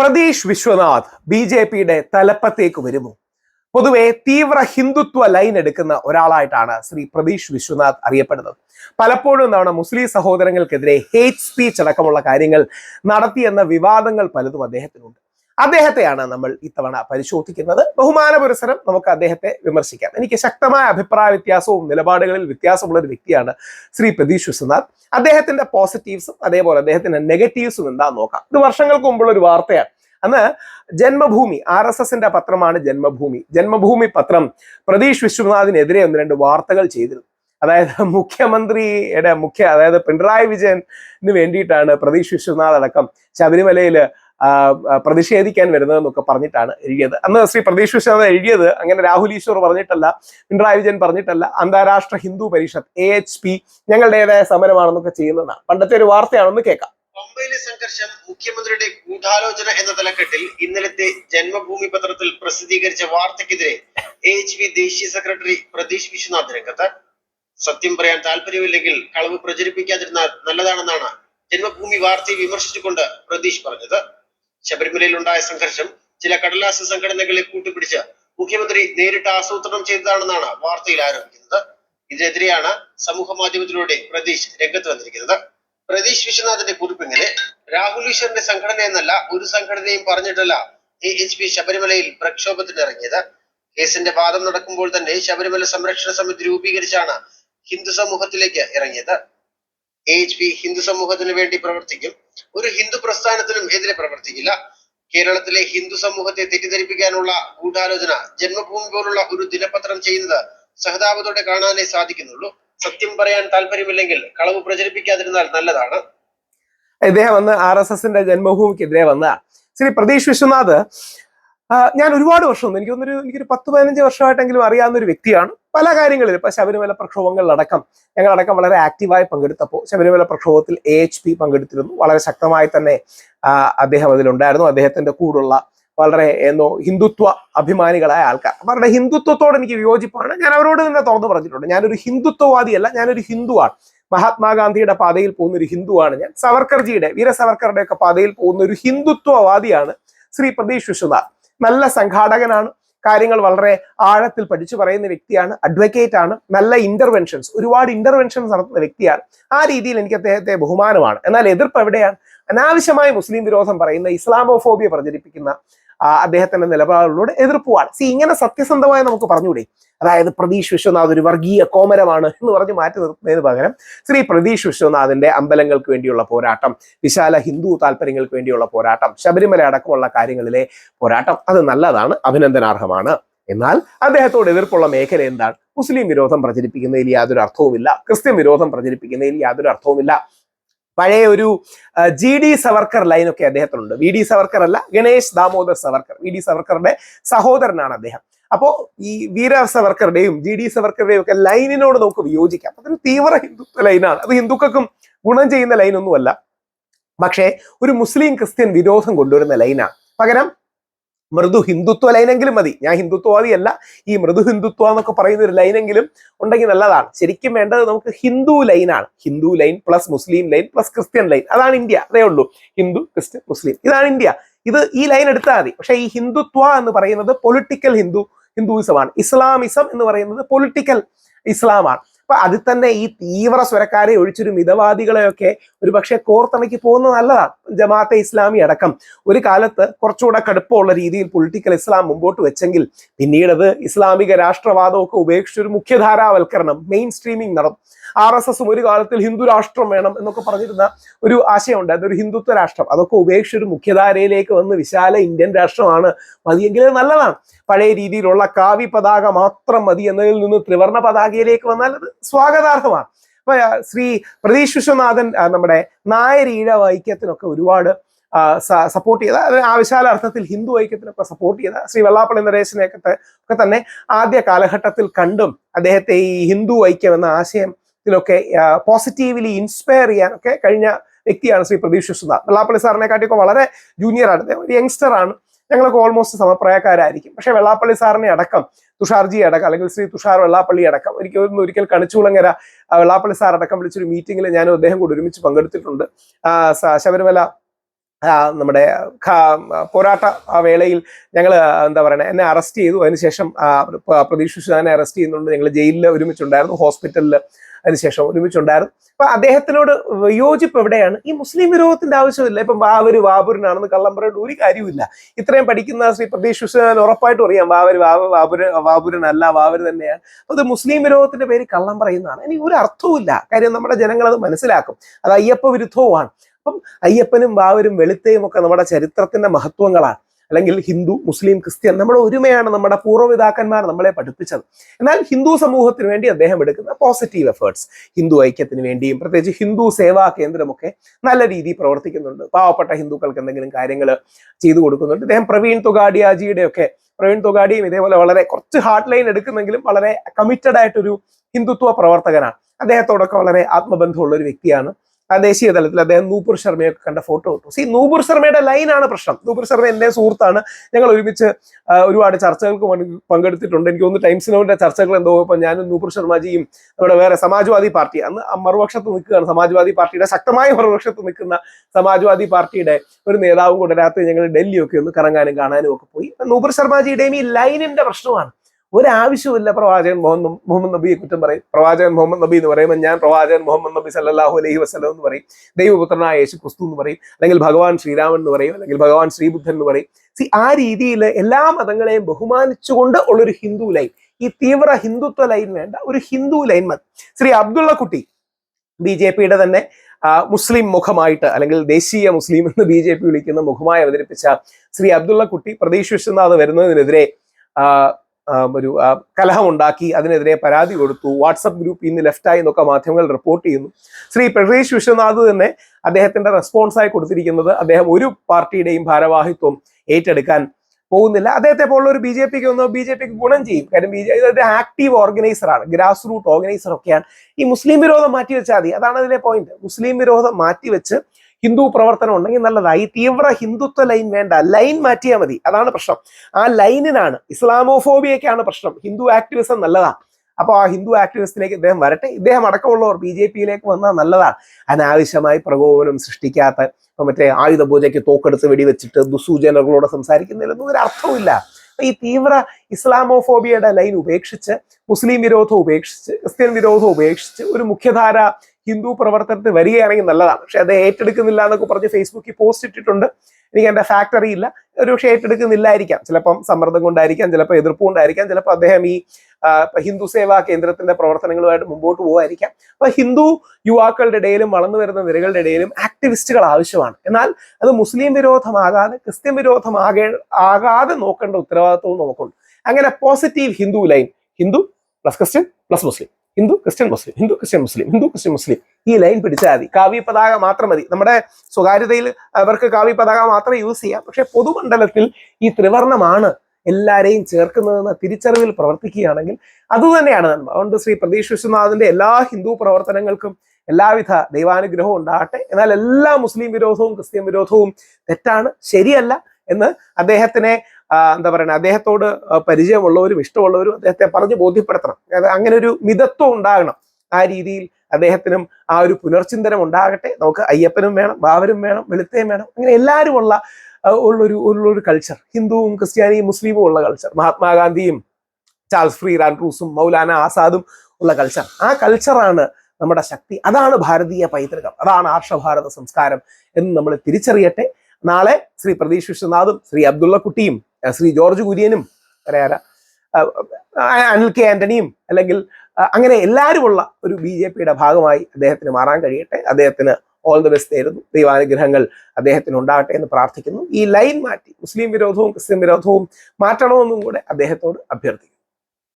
Pratheesh Vishwanath B J പിയുടെ തലപ്പത്തേക്ക് വരുമോ? പൊതുവെ തീവ്ര ഹിന്ദുത്വ ലൈൻ എടുക്കുന്ന ഒരാളായിട്ടാണ് ശ്രീ പ്രതീഷ് വിശ്വനാഥ് അറിയപ്പെടുന്നത്. പലപ്പോഴും തവണ മുസ്ലിം സഹോദരങ്ങൾക്കെതിരെ ഹേറ്റ് സ്പീച്ച് അടക്കമുള്ള കാര്യങ്ങൾ നടത്തിയെന്ന വിവാദങ്ങൾ പലതും അദ്ദേഹത്തിനുണ്ട്. അദ്ദേഹത്തെയാണ് നമ്മൾ ഇത്തവണ പരിശോധിക്കുന്നത്. ബഹുമാന പുരസരം നമുക്ക് അദ്ദേഹത്തെ വിമർശിക്കാം. എനിക്ക് ശക്തമായ അഭിപ്രായ വ്യത്യാസവും നിലപാടുകളിൽ വ്യത്യാസമുള്ള ഒരു വ്യക്തിയാണ് ശ്രീ പ്രതീഷ് വിശ്വനാഥ്. അദ്ദേഹത്തിന്റെ പോസിറ്റീവ്സും അതേപോലെ അദ്ദേഹത്തിന്റെ നെഗറ്റീവ്സും എന്താന്ന് നോക്കാം. ഇത് വർഷങ്ങൾക്ക് മുമ്പുള്ള ഒരു വാർത്തയാണ്. അന്ന് ജന്മഭൂമി ആർ എസ് എസിന്റെ പത്രമാണ് ജന്മഭൂമി. ജന്മഭൂമി പത്രം പ്രതീഷ് വിശ്വനാഥിനെതിരെ ഒന്ന് രണ്ട് വാർത്തകൾ ചെയ്തിരുന്നു. അതായത് മുഖ്യമന്ത്രിയുടെ മുഖ്യ അതായത് പിണറായി വിജയന് വേണ്ടിയിട്ടാണ് പ്രതീഷ് വിശ്വനാഥ് അടക്കം ശബരിമലയിൽ പ്രതിഷേധിക്കാൻ വരുന്നതെന്നൊക്കെ പറഞ്ഞിട്ടാണ് എഴുതിയത്. അന്ന് ശ്രീ പ്രതീഷ് വിശ്വനാഥ് എഴുതിയത്. അങ്ങനെ രാഹുൽ ഈശ്വർ പറഞ്ഞിട്ടല്ല പിണറായി വിജയൻ പറഞ്ഞിട്ടല്ല അന്താരാഷ്ട്ര Hindu Parishad A H P ഞങ്ങളുടേതായ സമരമാണെന്നൊക്കെ ചെയ്യുന്നതാണ്. പണ്ടത്തെ ഒരു വാർത്തയാണെന്ന് കേൾക്കാം. മുംബൈയിലെ സംഘർഷം മുഖ്യമന്ത്രിയുടെ ഗൂഢാലോചന എന്ന തലക്കെട്ടിൽ ഇന്നലത്തെ ജന്മഭൂമി പത്രത്തിൽ പ്രസിദ്ധീകരിച്ച വാർത്തയ്ക്കെതിരെ എ എച്ച് പി ദേശീയ സെക്രട്ടറി പ്രതീഷ് വിശ്വനാഥ് രംഗത്ത് സത്യം പറയാൻ താല്പര്യമില്ലെങ്കിൽ കളവ് പ്രചരിപ്പിക്കാതിരുന്നാൽ നല്ലതാണെന്നാണ് ജന്മഭൂമി വാർത്തയെ വിമർശിച്ചുകൊണ്ട് പ്രതീഷ് പറഞ്ഞത്. ശബരിമലയിൽ ഉണ്ടായ സംഘർഷം ചില കടലാസ് സംഘടനകളെ കൂട്ടുപിടിച്ച് മുഖ്യമന്ത്രി നേരിട്ട് ആസൂത്രണം ചെയ്തതാണെന്നാണ് വാർത്തയിൽ ആരോപിക്കുന്നത്. ഇതിനെതിരെയാണ് സമൂഹ മാധ്യമത്തിലൂടെ പ്രതീഷ് രംഗത്ത് വന്നിരിക്കുന്നത്. പ്രതീഷ് വിശ്വനാഥിന്റെ കുറിപ്പ് ഇങ്ങനെ രാഹുൽ ഈശ്വറിന്റെ സംഘടന എന്നല്ല ഒരു സംഘടനയും പറഞ്ഞിട്ടല്ല എ എച്ച് പി ശബരിമലയിൽ പ്രക്ഷോഭത്തിന് ഇറങ്ങിയത് കേസിന്റെ വാദം നടക്കുമ്പോൾ തന്നെ ശബരിമല സംരക്ഷണ സമിതി രൂപീകരിച്ചാണ് ഹിന്ദു സമൂഹത്തിലേക്ക് ഇറങ്ങിയത്. എ എച്ച് പി ഹിന്ദു സമൂഹത്തിന് വേണ്ടി പ്രവർത്തിക്കും ഒരു ഹിന്ദു പ്രസ്ഥാനത്തിനും എതിരെ പ്രവർത്തിക്കില്ല. കേരളത്തിലെ ഹിന്ദു സമൂഹത്തെ തെറ്റിദ്ധരിപ്പിക്കാനുള്ള ഗൂഢാലോചന ജന്മഭൂമി പോലുള്ള ഒരു ദിനപത്രം ചെയ്യുന്നത് സഹതാപത്തോടെ കാണാനേ സാധിക്കുന്നുള്ളൂ. സത്യം പറയാൻ താല്പര്യമില്ലെങ്കിൽ കളവ് പ്രചരിപ്പിക്കാതിരുന്നാൽ നല്ലതാണ്. ഇദ്ദേഹം വന്ന് ആർ എസ് എസിന്റെ ജന്മഭൂമിക്കെതിരെ വന്ന ശ്രീ പ്രതീഷ് വിശ്വനാഥ് ഞാൻ ഒരുപാട് വർഷം എനിക്ക് തോന്നുന്നൊരു എനിക്കൊരു പത്ത് പതിനഞ്ച് വർഷമായിട്ടെങ്കിലും അറിയാവുന്ന ഒരു വ്യക്തിയാണ്. പല കാര്യങ്ങളിലും. ഇപ്പൊ ശബരിമല പ്രക്ഷോഭങ്ങളിലടക്കം ഞങ്ങളടക്കം വളരെ ആക്റ്റീവായി പങ്കെടുത്തപ്പോൾ ശബരിമല പ്രക്ഷോഭത്തിൽ എ എച്ച് പി പങ്കെടുത്തിരുന്നു. വളരെ ശക്തമായി തന്നെ അദ്ദേഹം അതിലുണ്ടായിരുന്നു. അദ്ദേഹത്തിന്റെ കൂടുള്ള വളരെ എന്നോ ഹിന്ദുത്വ അഭിമാനികളായ ആൾക്കാർ. അവരുടെ ഹിന്ദുത്വത്തോട് എനിക്ക് വിയോജിപ്പാണ് ഞാൻ അവരോട് തന്നെ തുറന്നു പറഞ്ഞിട്ടുണ്ട്. ഞാനൊരു ഹിന്ദുത്വവാദിയല്ല ഞാനൊരു ഹിന്ദുവാണ്. മഹാത്മാഗാന്ധിയുടെ പാതയിൽ പോകുന്ന ഒരു ഹിന്ദുവാണ് ഞാൻ. സവർക്കർജിയുടെ വീര സവർക്കറുടെ ഒക്കെ പാതയിൽ പോകുന്ന ഒരു ഹിന്ദുത്വവാദിയാണ് ശ്രീ പ്രതീഷ് വിശ്വനാഥ്. നല്ല സംഘാടകനാണ്. കാര്യങ്ങൾ വളരെ ആഴത്തിൽ പഠിച്ചു പറയുന്ന വ്യക്തിയാണ്. അഡ്വക്കേറ്റ് ആണ്. നല്ല ഇന്റർവെൻഷൻസ് ഒരുപാട് ഇന്റർവെൻഷൻസ് നടത്തുന്ന വ്യക്തിയാണ്. ആ രീതിയിൽ എനിക്ക് അദ്ദേഹത്തെ ബഹുമാനമാണ്. എന്നാൽ എതിർപ്പ് എവിടെയാണ്? അനാവശ്യമായ മുസ്ലിം വിരോധം പറയുന്ന ഇസ്ലാമോഫോബിയ പ്രചരിപ്പിക്കുന്ന അദ്ദേഹത്തിന്റെ നിലപാടുകളോട് എതിർപ്പുമാണ് സി ഇങ്ങനെ സത്യസന്ധമായി നമുക്ക് പറഞ്ഞുകൂടെ? അതായത് പ്രതീഷ് വിശ്വനാഥ് ഒരു വർഗീയ കോമരമാണ് എന്ന് പറഞ്ഞ് മാറ്റി നിർത്തുന്നതിന് പകരം ശ്രീ പ്രതീഷ് വിശ്വനാഥിന്റെ അമ്പലങ്ങൾക്ക് വേണ്ടിയുള്ള പോരാട്ടം വിശാല ഹിന്ദു താല്പര്യങ്ങൾക്ക് വേണ്ടിയുള്ള പോരാട്ടം ശബരിമല അടക്കമുള്ള കാര്യങ്ങളിലെ പോരാട്ടം അത് നല്ലതാണ് അഭിനന്ദനാർഹമാണ്. എന്നാൽ അദ്ദേഹത്തോട് എതിർപ്പുള്ള മേഖല എന്താണ്? മുസ്ലിം വിരോധം പ്രചരിപ്പിക്കുന്നതിൽ യാതൊരു അർത്ഥവുമില്ല ക്രിസ്ത്യൻ വിരോധം പ്രചരിപ്പിക്കുന്നതിൽ യാതൊരു അർത്ഥവുമില്ല. പഴയ ഒരു ജി ഡി സവർക്കർ ലൈനൊക്കെ അദ്ദേഹത്തിനുണ്ട്. വി ഡി സവർക്കർ അല്ല ഗണേഷ് ദാമോദർ സവർക്കർ വി ഡി സവർക്കറുടെ സഹോദരനാണ് അദ്ദേഹം. അപ്പോ ഈ വീര സവർക്കറുടെയും ജി ഡി സവർക്കറുടെയും ഒക്കെ ലൈനിനോട് നമുക്ക് വിയോജിക്കാം. അതൊരു തീവ്ര ഹിന്ദുത്വ ലൈനാണ് അത് ഹിന്ദുക്കൾക്കും ഗുണം ചെയ്യുന്ന ലൈനൊന്നുമല്ല പക്ഷേ ഒരു മുസ്ലിം ക്രിസ്ത്യൻ വിരോധം കൊണ്ടുവരുന്ന ലൈനാണ് പകരം മൃദു ഹിന്ദുത്വ ലൈനെങ്കിലും മതി. ഞാൻ ഹിന്ദുത്വവാദിയല്ല. ഈ മൃദു ഹിന്ദുത്വ എന്നൊക്കെ പറയുന്ന ഒരു ലൈനെങ്കിലും ഉണ്ടെങ്കിൽ നല്ലതാണ്. ശരിക്കും വേണ്ടത് നമുക്ക് ഹിന്ദു ലൈനാണ്. Hindu line plus Muslim line plus Christian line. അതാണ് ഇന്ത്യ. അതേ ഉള്ളൂ. Hindu Christian Muslim. ഇതാണ് ഇന്ത്യ. ഇത് ഈ ലൈൻ എടുത്താൽ മതി. പക്ഷേ ഈ ഹിന്ദുത്വ എന്ന് പറയുന്നത് പൊളിറ്റിക്കൽ ഹിന്ദു ഹിന്ദുയിസമാണ് ഇസ്ലാമിസം എന്ന് പറയുന്നത് പൊളിറ്റിക്കൽ ഇസ്ലാമാണ്. അപ്പൊ അതിൽ തന്നെ ഈ തീവ്ര സ്വരക്കാരെ ഒഴിച്ചൊരു മിതവാദികളെയൊക്കെ ഒരു പക്ഷെ കോർത്തിണക്കി പോകുന്നത് നല്ലതാണ്. ജമാഅത്തെ ഇസ്ലാമി അടക്കം. ഒരു കാലത്ത് കുറച്ചുകൂടെ കടുപ്പമുള്ള രീതിയിൽ പൊളിറ്റിക്കൽ ഇസ്ലാം മുമ്പോട്ട് വെച്ചെങ്കിൽ പിന്നീട് അത് ഇസ്ലാമിക രാഷ്ട്രവാദമൊക്കെ ഉപേക്ഷിച്ച് ഒരു മുഖ്യധാരാവൽക്കരണം മെയിൻ സ്ട്രീമിംഗ് നടന്നു. ആർ എസ് എസും ഒരു കാലത്തിൽ ഹിന്ദു രാഷ്ട്രം വേണം എന്നൊക്കെ പറഞ്ഞിരുന്ന ഒരു ആശയമുണ്ട്. അതൊരു ഹിന്ദുത്വ രാഷ്ട്രം. അതൊക്കെ ഉപേക്ഷിച്ച് ഒരു മുഖ്യധാരയിലേക്ക് വന്ന് വിശാല ഇന്ത്യൻ രാഷ്ട്രമാണ് മതിയെങ്കിൽ നല്ലതാണ്. പഴയ രീതിയിലുള്ള കാവ്യ പതാക മാത്രം മതി എന്നതിൽ നിന്ന് ത്രിവർണ പതാകയിലേക്ക് വന്നാൽ അത് സ്വാഗതാർഹമാണ്. അപ്പൊ ശ്രീ പ്രതീഷ് വിശ്വനാഥൻ നമ്മുടെ നായർ ഈഴവ ഐക്യത്തിനൊക്കെ ഒരുപാട് സപ്പോർട്ട് ചെയ്ത ആവശ്യാല അർത്ഥത്തിൽ ഹിന്ദു ഐക്യത്തിനൊക്കെ സപ്പോർട്ട് ചെയ്ത ശ്രീ വെള്ളാപ്പള്ളി നരേശനെയൊക്കെ ത- ഒക്കെ തന്നെ ആദ്യ കാലഘട്ടത്തിൽ കണ്ടും അദ്ദേഹത്തെ ഈ ഹിന്ദു ഐക്യം എന്ന ആശയത്തിലൊക്കെ പോസിറ്റീവ്ലി ഇൻസ്പയർ ചെയ്യാനൊക്കെ കഴിഞ്ഞ വ്യക്തിയാണ് ശ്രീ പ്രതീഷ് വിശ്വനാഥ് വെള്ളാപ്പള്ളി സാറിനെ കാട്ടിയൊക്കെ വളരെ ജൂനിയർ അദ്ദേഹം ഒരു യങ്സ്റ്റർ ആണ്. ഞങ്ങളൊക്കെ ഓൾമോസ്റ്റ് സമപ്രായക്കാരായിരിക്കും പക്ഷെ വെള്ളാപ്പള്ളി സാറിനെ അടക്കം തുഷാർജി അടക്കം അല്ലെങ്കിൽ ശ്രീ തുഷാർ വെള്ളാപ്പള്ളി അടക്കം ഒരിക്കൽ ഒരിക്കൽ കണിച്ചുകുളങ്ങര വെള്ളാപ്പള്ളി സാർ അടക്കം വിളിച്ചൊരു മീറ്റിംഗിൽ ഞാനും അദ്ദേഹം കൂടി ഒരുമിച്ച് പങ്കെടുത്തിട്ടുണ്ട്. ശബരിമല നമ്മുടെ പോരാട്ട വേളയിൽ ഞങ്ങൾ എന്താ പറയുക എന്നെ അറസ്റ്റ് ചെയ്തു. അതിനുശേഷം പ്രതീക്ഷ അറസ്റ്റ് ചെയ്യുന്നുണ്ട്. ഞങ്ങൾ ജയിലിൽ ഒരുമിച്ചുണ്ടായിരുന്നു. ഹോസ്പിറ്റലിൽ അതിനുശേഷം ഒരുമിച്ചുണ്ടായിരുന്നു. അപ്പൊ അദ്ദേഹത്തിനോട് വിയോജിപ്പ് എവിടെയാണ്? ഈ മുസ്ലിം വിരോധത്തിന്റെ ആവശ്യമില്ല. ഇപ്പം വാവര് വാപുരനാണെന്ന് കള്ളം പറയേണ്ട ഒരു കാര്യമില്ല ഇത്രയും പഠിക്കുന്ന ശ്രീ പ്രതീഷ് വിശ്വനാഥൻ ഉറപ്പായിട്ടും അറിയാം. വാവര് വാവ വാബുര അല്ല വാവര് തന്നെയാണ്. അപ്പൊ അത് മുസ്ലിം വിരോധത്തിന്റെ പേര് കള്ളം പറയുന്നതാണ്. ഇനി ഒരു അർത്ഥവുമില്ല. കാര്യം നമ്മുടെ ജനങ്ങൾ അത് മനസ്സിലാക്കും. അത് അയ്യപ്പ വിരുദ്ധവുമാണ് അപ്പം അയ്യപ്പനും വാവരും വെളുത്തയും ഒക്കെ നമ്മുടെ ചരിത്രത്തിന്റെ മഹത്വങ്ങളാണ്. അല്ലെങ്കിൽ ഹിന്ദു മുസ്ലിം ക്രിസ്ത്യൻ നമ്മുടെ ഒരുമയാണ് നമ്മുടെ പൂർവപിതാക്കന്മാർ നമ്മളെ പഠിപ്പിച്ചത്. എന്നാൽ ഹിന്ദു സമൂഹത്തിന് വേണ്ടി അദ്ദേഹം എടുക്കുന്ന പോസിറ്റീവ് എഫേർട്സ് ഹിന്ദു ഐക്യത്തിന് വേണ്ടിയും പ്രത്യേകിച്ച് ഹിന്ദു സേവാ കേന്ദ്രമൊക്കെ നല്ല രീതിയിൽ പ്രവർത്തിക്കുന്നുണ്ട്. പാവപ്പെട്ട ഹിന്ദുക്കൾക്ക് എന്തെങ്കിലും കാര്യങ്ങൾ ചെയ്തു കൊടുക്കുന്നുണ്ട്. അദ്ദേഹം പ്രവീൺ തുഗാഡിയാജിയുടെ ഒക്കെ പ്രവീൺ തുഗാഡിയും ഇതേപോലെ വളരെ കുറച്ച് ഹാർഡ് ലൈൻ എടുക്കുന്നെങ്കിലും വളരെ കമ്മിറ്റഡ് ആയിട്ടൊരു ഹിന്ദുത്വ പ്രവർത്തകനാണ്. അദ്ദേഹത്തോടൊക്കെ വളരെ ആത്മബന്ധമുള്ള ഒരു വ്യക്തിയാണ്. ആ ദേശീയ തലത്തിൽ അദ്ദേഹം നൂപുർ ശർമ്മയൊക്കെ കണ്ട ഫോട്ടോ ഇട്ടു. സി നൂപുർ ശർമ്മയുടെ ലൈനാണ് പ്രശ്നം. നൂപുർ ശർമ്മ എന്റെ സുഹൃത്താണ്. ഞങ്ങൾ ഒരുമിച്ച് ഒരുപാട് ചർച്ചകൾക്ക് പങ്ക് പങ്കെടുത്തിട്ടുണ്ട്. എനിക്ക് തോന്നുന്നു ടൈംസ് ചർച്ചകൾ എന്തോ ഇപ്പൊ ഞാനും നൂപുർ ശർമ്മജിയും നമ്മുടെ വേറെ സമാജ്വാദി പാർട്ടി അന്ന് മറുപക്ഷത്ത് നിൽക്കുകയാണ്. സമാജ്വാദി പാർട്ടിയുടെ ശക്തമായ മറുപക്ഷത്ത് നിൽക്കുന്ന സമാജ്വാദി പാർട്ടിയുടെ ഒരു നേതാവും കൂടെ രാത്രി ഞങ്ങൾ ഡൽഹിയൊക്കെ ഒന്ന് കറങ്ങാനും കാണാനും ഒക്കെ പോയി. നൂപുർ ശർമ്മജിയുടെയും ഈ ലൈനിന്റെ പ്രശ്നമാണ്. ഒരാവശ്യമില്ല പ്രവാചകൻ മുഹമ്മദ് മുഹമ്മദ് നബിയെ കുറ്റം പറയും. പ്രവാചകൻ മുഹമ്മദ് നബി എന്ന് പറയുമ്പോൾ ഞാൻ പ്രവാചകൻ മുഹമ്മദ് നബി സല്ലാഹു അലൈഹി വസ്ലം എന്ന് പറയും. ദൈവപുത്രനായ യേശു ക്രിസ്തു എന്ന് പറയും. അല്ലെങ്കിൽ ഭഗവാൻ ശ്രീരാമൻ എന്ന് പറയും. അല്ലെങ്കിൽ ഭഗവാൻ ശ്രീബുദ്ധൻ എന്ന് പറയും. സി ആ രീതിയിൽ എല്ലാ മതങ്ങളെയും ബഹുമാനിച്ചുകൊണ്ട് ഉള്ളൊരു ഹിന്ദു ലൈൻ. ഈ തീവ്ര ഹിന്ദുത്വ ലൈൻ വേണ്ട. ഒരു ഹിന്ദു ലൈൻ മതി. ശ്രീ അബ്ദുള്ള കുട്ടി ബി ജെ പിയുടെ തന്നെ മുസ്ലിം മുഖമായിട്ട് അല്ലെങ്കിൽ ദേശീയ മുസ്ലിം എന്ന് ബി ജെ പി വിളിക്കുന്ന മുഖമായി അവതരിപ്പിച്ച ശ്രീ അബ്ദുള്ള കുട്ടി പ്രതീഷ് വിശ്വനാഥ് വരുന്നതിനെതിരെ ഒരു കലഹമുണ്ടാക്കി അതിനെതിരെ പരാതി കൊടുത്തു. വാട്സപ്പ് ഗ്രൂപ്പ് ഇന്ന് ലെഫ്റ്റായി എന്നൊക്കെ മാധ്യമങ്ങൾ റിപ്പോർട്ട് ചെയ്യുന്നു. ശ്രീ പ്രതീഷ് വിശ്വനാഥ് തന്നെ അദ്ദേഹത്തിന്റെ റെസ്പോൺസായി കൊടുത്തിരിക്കുന്നത് അദ്ദേഹം ഒരു പാർട്ടിയുടെയും ഭാരവാഹിത്വം ഏറ്റെടുക്കാൻ പോകുന്നില്ല. അദ്ദേഹത്തെ പോലുള്ള ഒരു ബി ജെ പിക്ക് ഒന്ന് ബി ജെ പിക്ക് ഗുണം ചെയ്യും. കാര്യം ബി ജെ ഒരു ആക്റ്റീവ് ഓർഗനൈസറാണ് ഗ്രാസ് റൂട്ട് ഓർഗനൈസർ ഒക്കെയാണ്. ഈ മുസ്ലിം വിരോധം മാറ്റിവെച്ചാൽ മതി. അതാണ് അതിലെ പോയിന്റ് മുസ്ലിം വിരോധം മാറ്റിവെച്ച് ഹിന്ദു പ്രവർത്തനം ഉണ്ടെങ്കിൽ നല്ലതായി തീവ്ര ഹിന്ദുത്വ ലൈൻ വേണ്ട. ലൈൻ മാറ്റിയാൽ മതി. അതാണ് പ്രശ്നം. ആ ലൈനിനാണ് ഇസ്ലാമോഫോബിയൊക്കെയാണ് പ്രശ്നം. ഹിന്ദു ആക്ടിവിസം നല്ലതാ. അപ്പോൾ ആ ഹിന്ദു ആക്ടിവിസ്റ്റിലേക്ക് ഇദ്ദേഹം വരട്ടെ. ഇദ്ദേഹം അടക്കമുള്ളവർ ബി ജെ പിയിലേക്ക് വന്നാൽ നല്ലതാണ് അനാവശ്യമായി പ്രകോപനം സൃഷ്ടിക്കാത്ത ഇപ്പം മറ്റേ ആയുധ പൂജയ്ക്ക് തോക്കെടുത്ത് വെടിവെച്ചിട്ട് ദുസൂചനകളോട് സംസാരിക്കുന്നതിലൊന്നും ഒരു അർത്ഥമില്ല ഈ തീവ്ര ഇസ്ലാമോഫോബിയയുടെ ലൈൻ ഉപേക്ഷിച്ച് മുസ്ലിം വിരോധം ഉപേക്ഷിച്ച് ക്രിസ്ത്യൻ വിരോധം ഉപേക്ഷിച്ച് ഒരു മുഖ്യധാര ഹിന്ദു പ്രവർത്തനത്തിൽ വരികയാണെങ്കിൽ നല്ലതാണ്. പക്ഷെ അത് ഏറ്റെടുക്കുന്നില്ല എന്നൊക്കെ പറഞ്ഞ് ഫേസ്ബുക്കിൽ പോസ്റ്റ് ഇട്ടിട്ടുണ്ട്. എനിക്ക് എന്റെ ഫാക്ട് അറിയില്ല. ഒരു പക്ഷേ ഏറ്റെടുക്കുന്നില്ലായിരിക്കാം. ചിലപ്പം സമ്മർദ്ദം കൊണ്ടായിരിക്കാം ചിലപ്പോൾ എതിർപ്പ് കൊണ്ടായിരിക്കാം ചിലപ്പോൾ അദ്ദേഹം ഈ ഹിന്ദു സേവാ കേന്ദ്രത്തിന്റെ പ്രവർത്തനങ്ങളുമായിട്ട് മുമ്പോട്ട് പോകുമായിരിക്കാം അപ്പൊ ഹിന്ദു യുവാക്കളുടെ ഇടയിലും വളർന്നു വരുന്ന നിരകളുടെ ഇടയിലും ആക്ടിവിസ്റ്റുകൾ ആവശ്യമാണ്. എന്നാൽ അത് മുസ്ലിം വിരോധമാകാതെ ക്രിസ്ത്യൻ വിരോധമാകേ ആകാതെ നോക്കേണ്ട ഉത്തരവാദിത്വവും നമുക്കുണ്ട്. അങ്ങനെ positive Hindu line Hindu plus Christian plus Muslim. Hindu Christian Muslim. Hindu Christian Muslim. Hindu Christian Muslim. ഈ ലൈൻ പിടിച്ചാൽ മതി. കാവ്യ പതാക മാത്രം മതി. നമ്മുടെ സ്വകാര്യതയിൽ അവർക്ക് കാവ്യ പതാക മാത്രം യൂസ് ചെയ്യാം. പക്ഷെ പൊതുമണ്ഡലത്തിൽ ഈ ത്രിവർണമാണ് എല്ലാരെയും ചേർക്കുന്നതെന്ന തിരിച്ചറിവിൽ പ്രവർത്തിക്കുകയാണെങ്കിൽ അതുതന്നെയാണ് നന്മ. അതുകൊണ്ട് ശ്രീ പ്രതീഷ് വിശ്വനാഥിന്റെ എല്ലാ ഹിന്ദു പ്രവർത്തനങ്ങൾക്കും എല്ലാവിധ ദൈവാനുഗ്രഹവും ഉണ്ടാകട്ടെ. എന്നാൽ എല്ലാ മുസ്ലിം വിരോധവും ക്രിസ്ത്യൻ വിരോധവും തെറ്റാണ് ശരിയല്ല എന്ന് അദ്ദേഹത്തിനെ എന്താ പറയുക അദ്ദേഹത്തോട് പരിചയമുള്ളവരും ഇഷ്ടമുള്ളവരും അദ്ദേഹത്തെ പറഞ്ഞ് ബോധ്യപ്പെടുത്തണം. അങ്ങനെ ഒരു മിതത്വം ഉണ്ടാകണം. ആ രീതിയിൽ അദ്ദേഹത്തിനും ആ ഒരു പുനർചിന്തനം ഉണ്ടാകട്ടെ. നമുക്ക് അയ്യപ്പനും വേണം ബാവരും വേണം വെളുത്തയും വേണം. അങ്ങനെ എല്ലാവരും ഉള്ള ഉള്ളൊരു ഉള്ളൊരു കൾച്ചർ ഹിന്ദുവും ക്രിസ്ത്യാനിയും മുസ്ലിമും ഉള്ള കൾച്ചർ മഹാത്മാഗാന്ധിയും ചാൾസ് ഫ്രീ റാൻഡ്രൂസും മൗലാന ആസാദും ഉള്ള കൾച്ചർ ആ കൾച്ചറാണ് നമ്മുടെ ശക്തി. അതാണ് ഭാരതീയ പൈതൃകം. അതാണ് ആർഷഭാരത സംസ്കാരം എന്ന് നമ്മൾ തിരിച്ചറിയട്ടെ. നാളെ ശ്രീ പ്രതീഷ് വിശ്വനാഥും ശ്രീ അബ്ദുള്ള കുട്ടിയും ശ്രീ ജോർജ് കുര്യനും പറയാ അനിൽ കെ ആന്റണിയും അല്ലെങ്കിൽ അങ്ങനെ എല്ലാവരുമുള്ള ഒരു ബി ജെ പിയുടെ ഭാഗമായി അദ്ദേഹത്തിന് മാറാൻ കഴിയട്ടെ. അദ്ദേഹത്തിന് ഓൾ ദി ബെസ്റ്റ് ആയിരുന്നു ദൈവാനുഗ്രഹങ്ങൾ അദ്ദേഹത്തിന് ഉണ്ടാകട്ടെ എന്ന് പ്രാർത്ഥിക്കുന്നു. ഈ ലൈൻ മാറ്റി മുസ്ലിം വിരോധവും ക്രിസ്ത്യൻ വിരോധവും മാറ്റണമെന്നും കൂടെ അദ്ദേഹത്തോട് അഭ്യർത്ഥിക്കുന്നു.